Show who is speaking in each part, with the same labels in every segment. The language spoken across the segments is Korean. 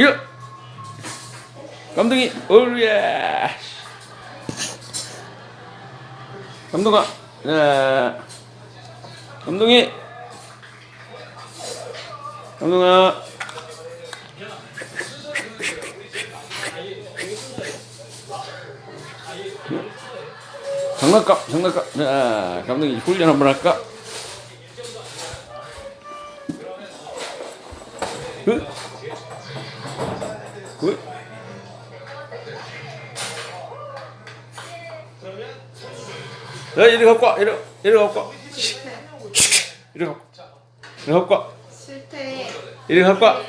Speaker 1: 야! 감독이 어루야. 감독아 자 감독이. 감독아. 장난감 장난감. 자 감독이 훈련 한번 할까? 으? 으? 야 이리 갖고 와 이리 이리 갖고 와 이리 갖고 와. 이리 갖고 와
Speaker 2: 실패.
Speaker 1: 이리 갖고 와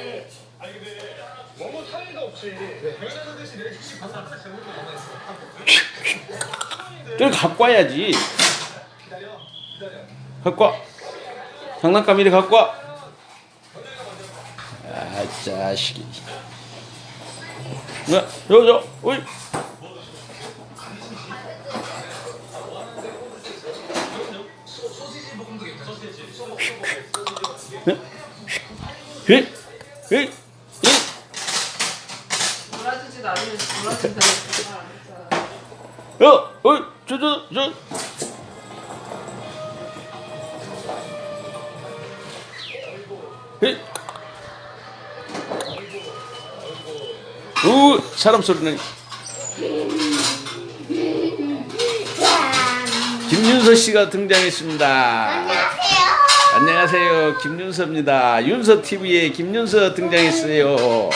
Speaker 1: 저리 갖고 와야지 갖고 와 장난감 이리 갖고 와 아, 자식이. 네, 요, 요, 오이. 네? 예? 예?
Speaker 2: 놀아주지 나중에 놀아준다.
Speaker 1: 야, 어이, 저, 저, 저. 예? 우, 사람 소리는. 김윤서 씨가 등장했습니다.
Speaker 3: 안녕하세요.
Speaker 1: 김윤서입니다. 윤서 TV에 김윤서 등장했어요.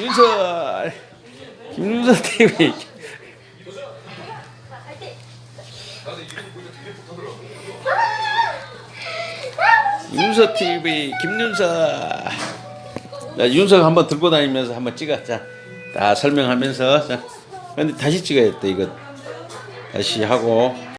Speaker 1: 윤서 김윤서 TV. 윤서 TV 김윤서. 자, 윤서 한번 들고 다니면서 한번 찍어. 자, 다 설명하면서 자. 근데 다시 찍어야 돼 이거. 다시 하고